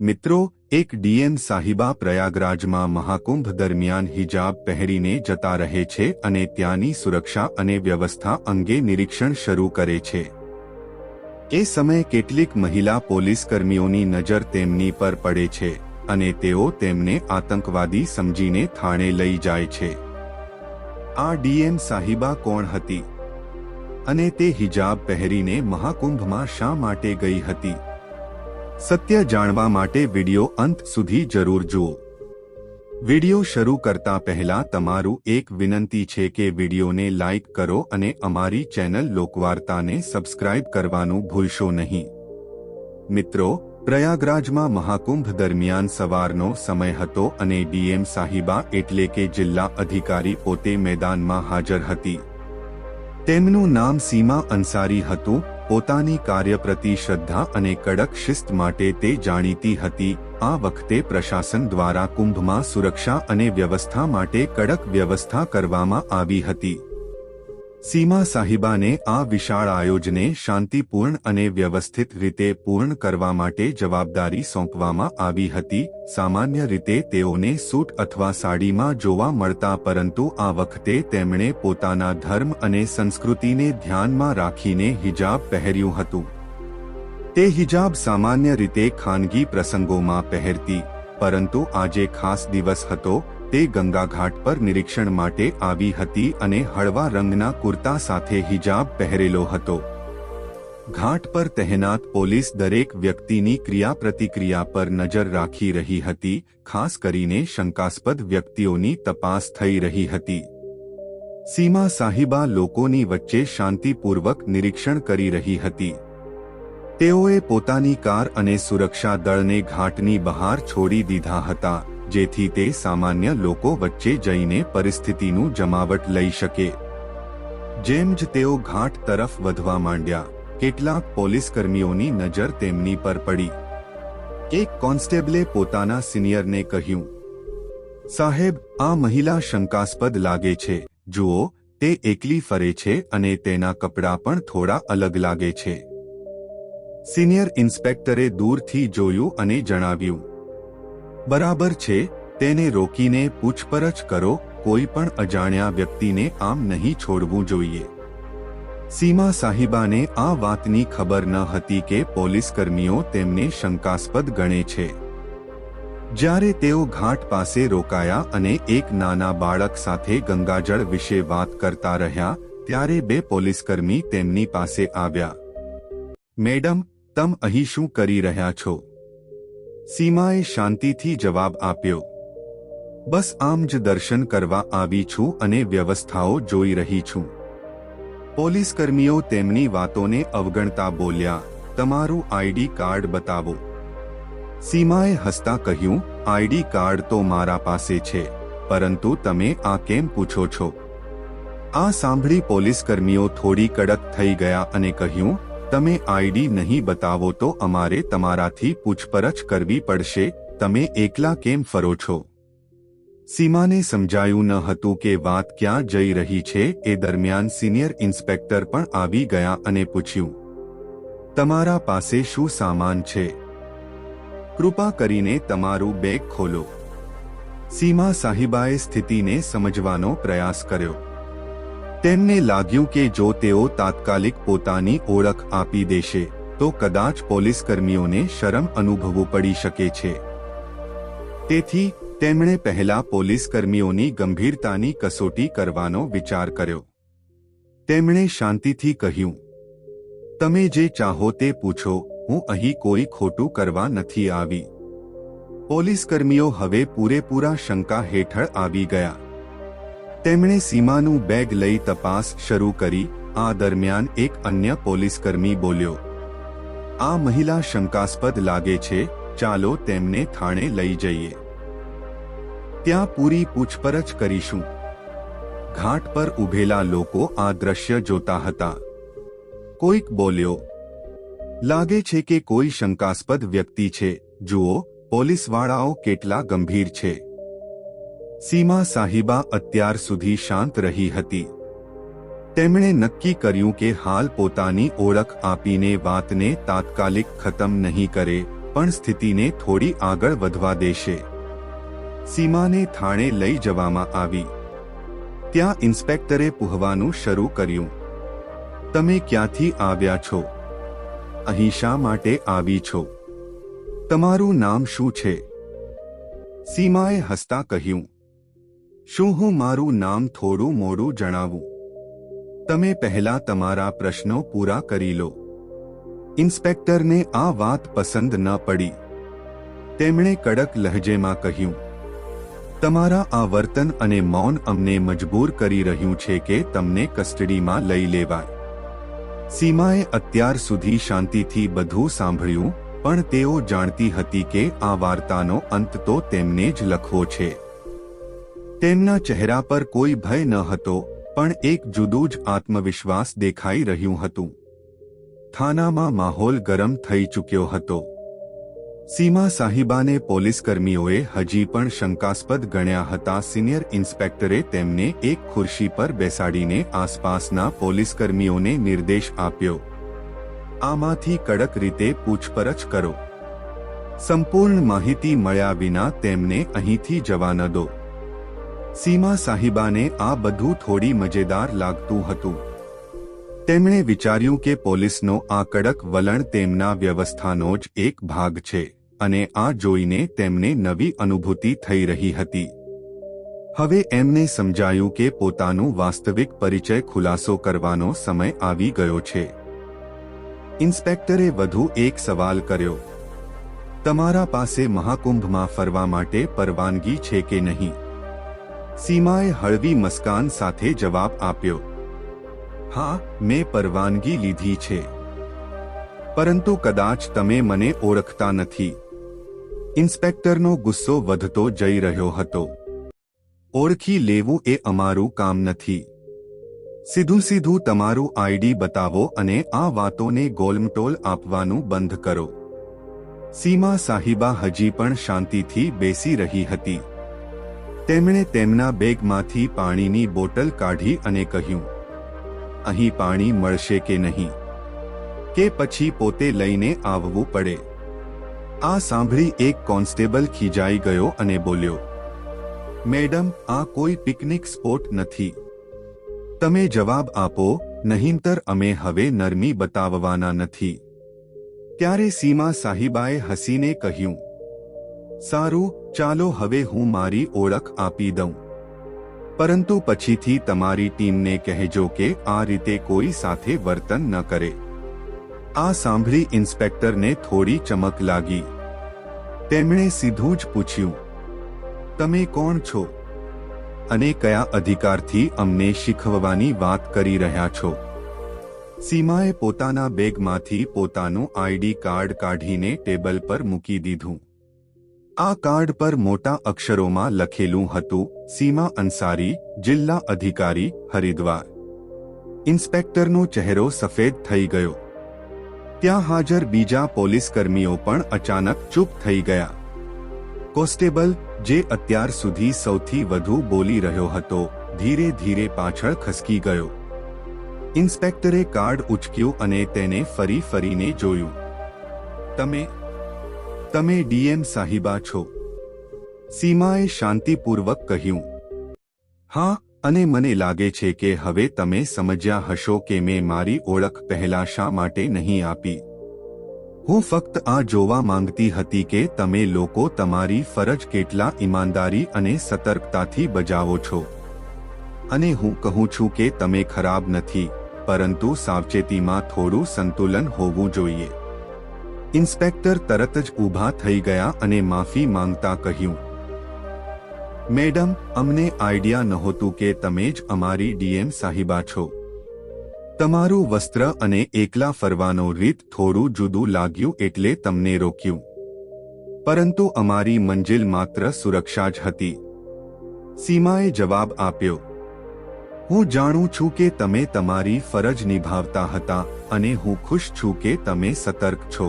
મિત્રો, એક ડીએમ સાહિબા પ્રયાગરાજમાં મહાકુંભ દરમિયાન હિજાબ પહેરીને જતા રહે છે અને ત્યાંની સુરક્ષા અને વ્યવસ્થા અંગે નિરીક્ષણ શરૂ કરે છે. એ સમયે કેટલીક મહિલા પોલીસકર્મીઓની નજર તેમની પર પડે છે અને તેઓ તેમને આતંકવાદી સમજીને થાણે લઈ જાય છે. આ ડીએમ સાહિબા કોણ હતી? અને તે હિજાબ પહેરીને મહાકુંભમાં શા માટે ગઈ હતી? સત્ય જાણવા માટે વિડિયો અંત સુધી જરૂર જુઓ. વિડિયો શરૂ કરતા પહેલા તમારું એક વિનંતી છે કે વિડિયોને લાઇક કરો અને અમારી ચેનલ લોકવાર્તાને સબસ્ક્રાઇબ કરવાનું ભૂલશો નહીં. મિત્રો, પ્રયાગરાજમાં મહાકુંભ દરમિયાન સવારનો સમય હતો અને ડીએમ સાહિબા એટલે કે જિલ્લા અધિકારી પોતે મેદાનમાં હાજર હતી. તેમનું નામ સીમા અંસારી હતું પોતાની કાર્ય પ્રતિ શ્રદ્ધા અને કડક શિસ્ત માટે તે જાણીતી હતી. આ વખતે પ્રશાસન દ્વારા કુંભમાં સુરક્ષા અને વ્યવસ્થા માટે કડક વ્યવસ્થા કરવામાં આવી હતી. સીમા સાહિબાને આ વિશાળ આયોજને શાંતિપૂર્ણ અને વ્યવસ્થિત રીતે પૂર્ણ કરવા માટે જવાબદારી સોંપવામાં આવી હતી. સામાન્ય રીતે તેઓને સૂટ અથવા સાડીમાં જોવા મળતા પરંતુ આ વખતે તેમણે પોતાના ધર્મ અને સંસ્કૃતિને ધ્યાનમાં રાખીને હિજાબ પહેર્યું હતું. તે હિજાબ સામાન્ય રીતે ખાનગી પ્રસંગોમાં પહેરતી, પરંતુ આજે ખાસ દિવસ હતો તે ગંગાઘાટ પર નિરીક્ષણ માટે આવી હતી અને હળવા રંગના કુર્તા સાથે હિજાબ પહેરેલો હતો. ઘાટ પર તહેનાત પોલીસ દરેક વ્યક્તિની ક્રિયાપ્રતિક્રિયા પર નજર રાખી રહી હતી, ખાસ કરીને શંકાસ્પદ વ્યક્તિઓની તપાસ થઈ રહી હતી. સીમા સાહિબા લોકોની વચ્ચે શાંતિપૂર્વક નિરીક્ષણ કરી રહી હતી. તેઓએ પોતાની કાર અને સુરક્ષા દળને ઘાટની બહાર છોડી દીધા હતા. જેથી તે સામાન્ય લોકો વચ્ચે જઈને પરિસ્થિતિનું જમાવટ લઈ શકે. જેમ જ તેઓ ઘાટ તરફ વધવા માંડ્યા, કેટલાક પોલીસકર્મીઓની નજર તેમની પર પડી. એક કોન્સ્ટેબલે પોતાના સિનિયરને કહ્યું, સાહેબ, આ મહિલા શંકાસ્પદ લાગે છે. જુઓ, તે એકલી ફરે છે અને તેના કપડાં પણ થોડા અલગ લાગે છે. સિનિયર ઇન્સ્પેક્ટરે દૂરથી જોયું અને જણાવ્યું બરાબર છે, તેને રોકીને પૂછપરછ કરો, કોઈ પણ અજાણ્યા વ્યક્તિને આમ નહીં છોડવું જોઈએ. સીમા સાહિબાને આ વાતની ખબર ન હતી કે પોલીસ કર્મીઓ તેમને શંકાસ્પદ ગણે છે. જ્યારે તેઓ ઘાટ પાસે રોકાયા અને એક નાના બાળક સાથે ગંગાજળ વિશે વાત કરતા રહ્યા, ત્યારે બે પોલીસકર્મી તેમની પાસે આવ્યા. મેડમ, તમ અહીં શું કરી રહ્યા છો? સીમાએ શાંતિથી જવાબ આપ્યો. બસ આમ જ દર્શન કરવા આવી છું અને વ્યવસ્થાઓ જોઈ રહી છું. પોલીસ કર્મીઓ તેમની વાતોને અવગણતા બોલ્યા, તમારું આઈડી કાર્ડ બતાવો. સીમાએ હસતા કહ્યું, આઈડી કાર્ડ તો મારા પાસે છે, પરંતુ તમે આ કેમ પૂછો છો? આ સાંભળી પોલીસ કર્મીઓ થોડી કડક થઈ ગયા અને કહ્યું તમે આઈડી નહીં બતાવો તો અમારે તમારાથી પૂછપરછ કરવી પડશે, તમે એકલા કેમ ફરો છો? સીમાને સમજાયું ન હતું કે વાત ક્યાં જઈ રહી છે, એ દરમિયાન સિનિયર ઇન્સ્પેક્ટર પણ આવી ગયા અને પૂછ્યું, તમારા પાસે શું સામાન છે? કૃપા કરીને તમારું બેગ ખોલો. સીમા સાહિબાએ સ્થિતિને સમજવાનો પ્રયાસ કર્યો. તેમને લાગ્યું કે જો તેઓ તાત્કાલિક પોતાની ઓળખ આપી દેશે, તો કદાચ પોલીસ કર્મીઓને શરમ અનુભવવું પડી શકે છે. તેથી, તેમણે પહેલા પોલીસ કર્મીઓની ગંભીરતાની કસોટી કરવાનો વિચાર કર્યો. તેમણે શાંતિથી કહ્યું, તમે જે ચાહો તે પૂછો, હું અહીં કોઈ ખોટું કરવા નથી આવી. પોલીસ કર્મીઓ હવે પૂરેપૂરા શંકા હેઠળ આવી ગયા. તેમણે સીમાનું બેગ લઈ તપાસ શરૂ કરી, આ દરમિયાન એક અન્ય પોલીસકર્મી બોલ્યો, આ મહિલા શંકાસ્પદ લાગે છે, ચાલો તેમને થાણે લઈ જઈએ. ત્યાં પૂરી પૂછપરછ કરીશું. ઘાટ પર ઉભેલા લોકો આ દ્રશ્ય જોતા હતા. કોઈક બોલ્યો, લાગે છે કે કોઈ શંકાસ્પદ વ્યક્તિ છે. જુઓ, પોલીસવાળાઓ કેટલા ગંભીર છે. સીમા સાહિબા અત્યાર સુધી શાંત રહી હતી. તેમણે નક્કી કર્યું કે હાલ પોતાની ઓળખ આપીને વાતને તાત્કાલિક ખતમ નહીં કરે, પણ સ્થિતિને થોડી આગળ વધવા દેશે. સીમાને થાણે લઈ જવામાં આવી. ત્યાં ઇન્સ્પેક્ટરે પૂહવાનું શરૂ કર્યું. તમે ક્યાંથી આવ્યા છો? અહીં શા માટે આવી છો? તમારું નામ શું છે સીમાએ હસતા કહ્યું. શું હું મારું નામ થોડું મોડું જણાવું? તમે પહેલા તમારા પ્રશ્નો પૂરા કરી લો. ઇન્સ્પેક્ટરને આ વાત પસંદ ન પડી. તેમણે કડક લહેજેમાં કહ્યું, તમારા આ વર્તન અને મૌન અમને મજબૂર કરી રહ્યું છે કે તમને કસ્ટડીમાં લઈ લેવાય. સીમાએ અત્યાર સુધી શાંતિથી બધું સાંભળ્યું, પણ તેઓ જાણતી હતી કે આ વાર્તાનો અંત તો તેમને જ લખવો છે. તેમના ચહેરા પર કોઈ ભય ન હતો, પણ એક જુદું જ આત્મવિશ્વાસ દેખાઈ રહ્યું હતું. થાનામાં માહોલ ગરમ થઈ ચૂક્યો હતો. સીમા સાહિબાને પોલીસકર્મીઓએ હજી પણ શંકાસ્પદ ગણ્યા હતા. સિનિયર ઇન્સ્પેક્ટરે તેમને એક ખુરશી પર બેસાડીને આસપાસના પોલીસકર્મીઓને નિર્દેશ આપ્યો. આમાંથી કડક રીતે પૂછપરછ કરો. સંપૂર્ણ માહિતી મળ્યા વિના તેમને અહીંથી જવા ન દો. સીમા સાહિબાને આ બધું થોડી મજેદાર લાગતું હતું. તેમણે વિચાર્યું કે પોલીસનો આ કડક વલણ તેમના વ્યવસ્થાનો જ એક ભાગ છે અને આ જોઈને તેમને નવી અનુભૂતિ થઈ રહી હતી. હવે એમને સમજાયું કે પોતાનું વાસ્તવિક પરિચય ખુલાસો કરવાનો સમય આવી ગયો છે. ઇન્સ્પેક્ટરે વધુ એક સવાલ કર્યો. તમારા પાસે મહાકુંભમાં ફરવા માટે પરવાનગી છે કે નહીં? સીમાએ હળવી મસ્કાન સાથે જવાબ આપ્યો, હા, મેં પરવાનગી લીધી છે. પરંતુ કદાચ તમે મને ઓળખતા નથી. ઇન્સ્પેક્ટરનો ગુસ્સો વધતો જઈ રહ્યો હતો. ઓળખી લેવું એ અમારું કામ નથી. સીધું સીધું તમારું આઈડી બતાવો અને આ વાતોને ગોલમટોલ આપવાનું બંધ કરો. સીમા સાહિબા હજી પણ શાંતિથી બેસી રહી હતી. તેમણે તેમના બેગમાંથી પાણીની બોટલ કાઢી અને કહ્યું, અહીં પાણી મળશે કે નહીં? કે પછી પોતે લઈને આવવું પડે? આ સાંભળી એક કોન્સ્ટેબલ ખીજાઈ ગયો અને બોલ્યો, મેડમ, આ કોઈ પિકનિક સ્પોટ નથી. તમે જવાબ આપો, નહીંતર અમે હવે નરમી બતાવવાના નથી. ત્યારે સીમા સાહિબાએ હસીને કહ્યું, સારું ચાલો હવે હું મારી ઓળખ આપી દઉં. પરંતુ પછીથી તમારી ટીમને કહેજો કે આ રીતે કોઈ સાથે વર્તન ન કરે. આ સાંભળી ઇન્સ્પેક્ટરને થોડી ચમક લાગી. તેમણે સીધું જ પૂછ્યું, તમે કોણ છો? અને કયા અધિકારથી અમને શીખવવાની વાત કરી રહ્યા છો? સીમાએ પોતાના બેગમાંથી પોતાનું આઈડી કાર્ડ કાઢીને ટેબલ પર મૂકી દીધું. આ કાર્ડ પર મોટા અક્ષરોમાં લખેલું હતું, સીમા અંસારી જિલ્લા અધિકારી, હરિદ્વાર. ઇન્સ્પેક્ટરનો ચહેરો સફેદ થઈ ગયો. ત્યાં હાજર બીજા પોલીસકર્મીઓ પણ અચાનક ચૂપ થઈ ગયા. કોન્સ્ટેબલ, જે અત્યાર સુધી સૌથી વધુ બોલી રહ્યો હતો, ધીરે ધીરે પાછળ ખસકી ગયો. ઇન્સ્પેક્ટરે કાર્ડ ઉચક્યું અને તેને ફરી ફરીને જોયું. તમે તમે ડીએમ સાહિબા છો. સીમાએ શાંતિપૂર્વક કહ્યું. હા, અને મને લાગે છે કે હવે તમે સમજ્યા હશો કે મેં મારી ઓળખ પહેલા શા માટે નહીં આપી. હું ફક્ત આ જોવા માંગતી હતી કે તમે લોકો તમારી ફરજ કેટલા ઈમાનદારી અને સતર્કતાથી બજાવો છો. અને હું કહું છું કે તમે ખરાબ નથી, પરંતુ સાવચેતીમાં થોડું સંતુલન હોવું જોઈએ. ઇન્સ્પેક્ટર તરત જ ઊભા થઈ ગયા અને માફી માંગતા કહ્યું, મેડમ, અમને આઈડિયા નહોતું કે તમે જ અમારી ડીએમ સાહિબા છો. તમારું વસ્ત્ર અને એકલા ફરવાનો રીત થોડું જુદું લાગ્યું એટલે તમને રોક્યું. પરંતુ અમારી મંજિલ માત્ર સુરક્ષા જ હતી. સીમાએ જવાબ આપ્યો, હું જાણું છું કે તમે તમારી ફરજ નિભાવતા હતા અને હું ખુશ છું કે તમે સતર્ક છો.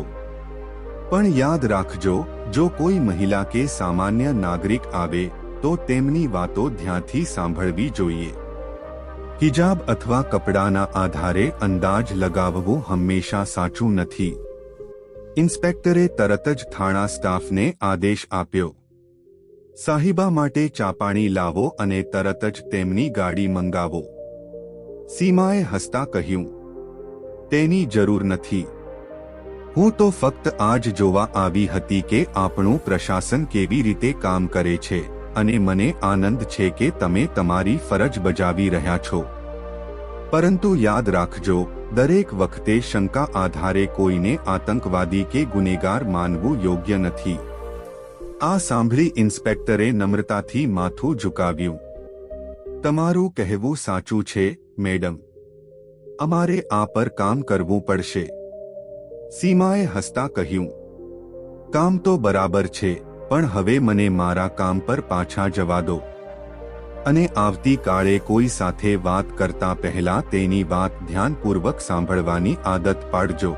પણ યાદ રાખજો, જો કોઈ મહિલા કે સામાન્ય નાગરિક આવે, તો તેમની વાતો ધ્યાનથી સાંભળવી જોઈએ. હિજાબ અથવા કપડાના આધારે અંદાજ લગાવવો હંમેશા સાચું નથી. ઇન્સ્પેક્ટરે તરત જ થાણા સ્ટાફને આદેશ આપ્યો. સાહિબા માટે ચાપાણી લાવો અને તરત જ તેમની ગાડી મંગાવો. સીમાએ હસતા કહ્યું, તેની જરૂર નથી. હું તો ફક્ત આજ જોવા આવી હતી કે આપણું પ્રશાસન કેવી રીતે કામ કરે છે, અને મને આનંદ છે કે તમે તમારી ફરજ બજાવી રહ્યા છો. પરંતુ યાદ રાખજો, દરેક વખતે શંકા આધારે કોઈને આતંકવાદી કે ગુનેગાર માનવું યોગ્ય નથી. આ સાંભળી ઇન્સ્પેક્ટરે નમ્રતાથી માથું ઝુકાવ્યું. તમારું કહેવું સાચું છે, મેડમ. અમારે આ પર કામ કરવું પડશે. સીમાએ હસતા કહ્યું, કામ તો બરાબર છે, પણ હવે મને મારા કામ પર પાછા જવા દો. અને આવતીકાલે કોઈ સાથે વાત કરતા પહેલા તેની વાત ધ્યાનપૂર્વક સાંભળવાની આદત પાડજો.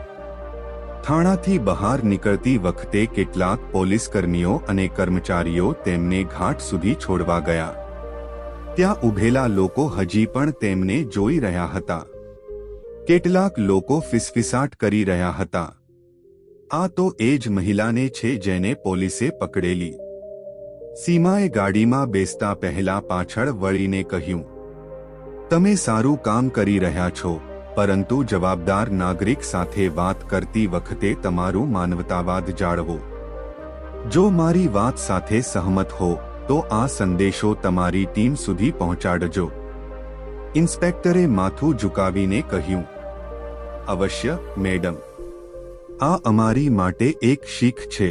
થાણાથી બહાર નીકળતી વખતે કેટલાક પોલીસકર્મીઓ અને કર્મચારીઓ તેમને ઘાટ સુધી છોડવા ગયા. ત્યાં ઉભેલા લોકો હજી પણ તેમને જોઈ રહ્યા હતા. કેટલાક લોકો ફિસફિસાટ કરી રહ્યા હતા. આ તો એ જ મહિલાને છે જેને પોલીસે પકડેલી. સીમાએ ગાડીમાં બેસતા પહેલા પાછળ વળીને કહ્યું, તમે સારું કામ કરી રહ્યા છો, પરંતુ જવાબદાર નાગરિક સાથે વાત કરતી વખતે તમારું માનવતાવાદ જાળવો. જો મારી વાત સાથે સહમત હો, તો આ સંદેશો તમારી ટીમ સુધી પહોંચાડજો. ઇન્સ્પેક્ટરે માથું ઝુકાવીને કહ્યું અવશ્ય, મેડમ. આ અમારી માટે એક શીખ છે.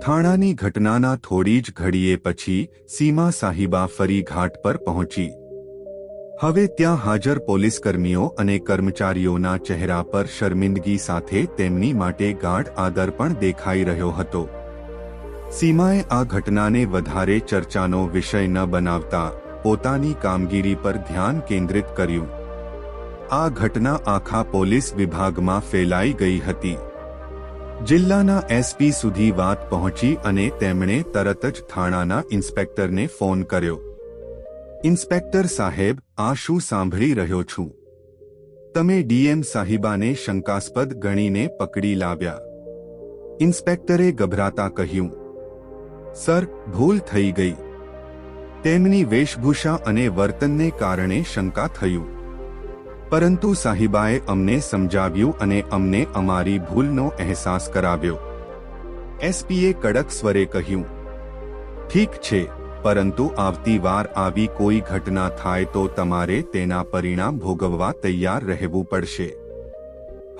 થાણાની ઘટનાના થોડી જ ઘડીએ પછી સીમા સાહિબા ફરી ઘાટ પર પહોંચી. હવે ત્યાં હાજર પોલીસકર્મીઓ અને કર્મચારીઓના ચહેરા પર શર્મિંદગી સાથે તેમની માટે ગાઢ આદર પણ દેખાઈ રહ્યો હતો. સીમાએ આ ઘટનાને વધારે ચર્ચાનો વિષય ન બનાવતા પોતાની કામગીરી પર ધ્યાન કેન્દ્રિત કર્યું. આ ઘટના આખા પોલીસ વિભાગમાં ફેલાઈ ગઈ હતી. જિલ્લાના એસપી સુધી વાત પહોંચી અને તેમણે તરત જ થાણાના ઇન્સ્પેક્ટરને ફોન કર્યો. ઇન્સ્પેક્ટર સાહેબ, આ શું સાંભળી રહ્યો છું? તમે ડીએમ સાહિબાને શંકાસ્પદ ગણીને પકડી લાવ્યા. ઇન્સ્પેક્ટરે ગભરાતા કહ્યું, સર, ભૂલ થઈ ગઈ. તેમની વેશભૂષા અને વર્તનને કારણે શંકા થયું. પરંતુ સાહિબાએ અમને સમજાવ્યું અને અમને અમારી ભૂલનો અહેસાસ કરાવ્યો. એસપીએ કડક સ્વરે કહ્યું, ઠીક છે, પરંતુ આવતી વાર આવી કોઈ ઘટના થાય તો તમારે તેના પરિણામ ભોગવવા તૈયાર રહેવું પડશે.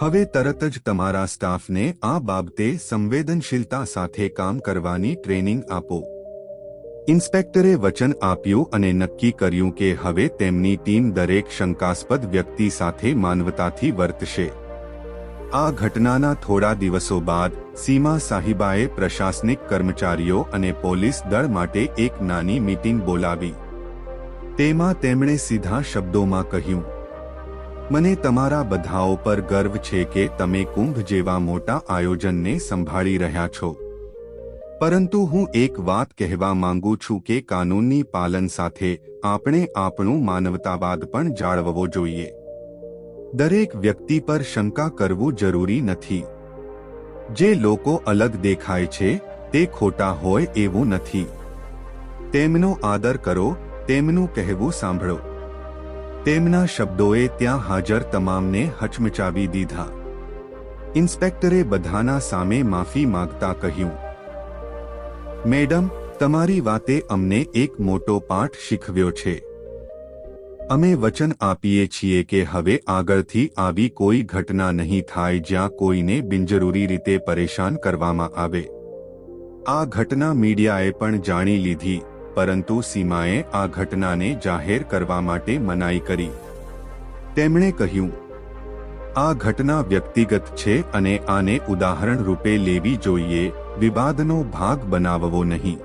હવે તરત જ તમારા સ્ટાફને આ બાબતે સંવેદનશીલતા સાથે કામ કરવાની ટ્રેનિંગ આપો. ઇન્સ્પેક્ટરે વચન આપ્યું અને નક્કી કર્યું કે હવે તેમની ટીમ દરેક શંકાસ્પદ વ્યક્તિ સાથે માનવતાથી વર્તશે. આ ઘટનાના થોડા દિવસો બાદ, સીમા સાહિબાએ પ્રશાસનિક કર્મચારીઓ અને પોલીસ દળ માટે એક નાની મીટિંગ બોલાવી. તેમાં તેમણે સીધા શબ્દોમાં કહ્યું, મને તમારા બધાઓ પર ગર્વ છે કે તમે કુંભ જેવા મોટા આયોજનને સંભાળી રહ્યા છો. પરંતુ હું એક વાત કહેવા માંગુ છું કે કાનૂનની પાલન સાથે આપણે આપણું માનવતાવાદ પણ જાળવવો જોઈએ. દરેક વ્યક્તિ પર શંકા કરવું જરૂરી નથી. જે લોકો અલગ દેખાય છે, તે ખોટા હોય એવું નથી. તેમનો આદર કરો, તેમનું કહેવું સાંભળો. તેમના શબ્દોએ ત્યાં હાજર તમામને હચમચાવી દીધા. ઇન્સ્પેક્ટરે બધાના સામે માફી માંગતા કહ્યું. મેડમ, તમારી વાતે અમને એક મોટો પાઠ શીખવ્યો છે. અમે વચન આપીએ છીએ કે હવે આગળથી આવી કોઈ ઘટના નહીં થાય જ્યાં કોઈને બિનજરૂરી રીતે પરેશાન કરવામાં આવે. આ ઘટના મીડિયાએ પણ જાણી લીધી, પરંતુ સીમાએ આ ઘટનાને જાહેર કરવા માટે મનાઈ કરી. તેમણે કહ્યું, આ ઘટના વ્યક્તિગત છે અને આને ઉદાહરણ રૂપે લેવી જોઈએ. વિવાદનો ભાગ બનાવવો નહીં.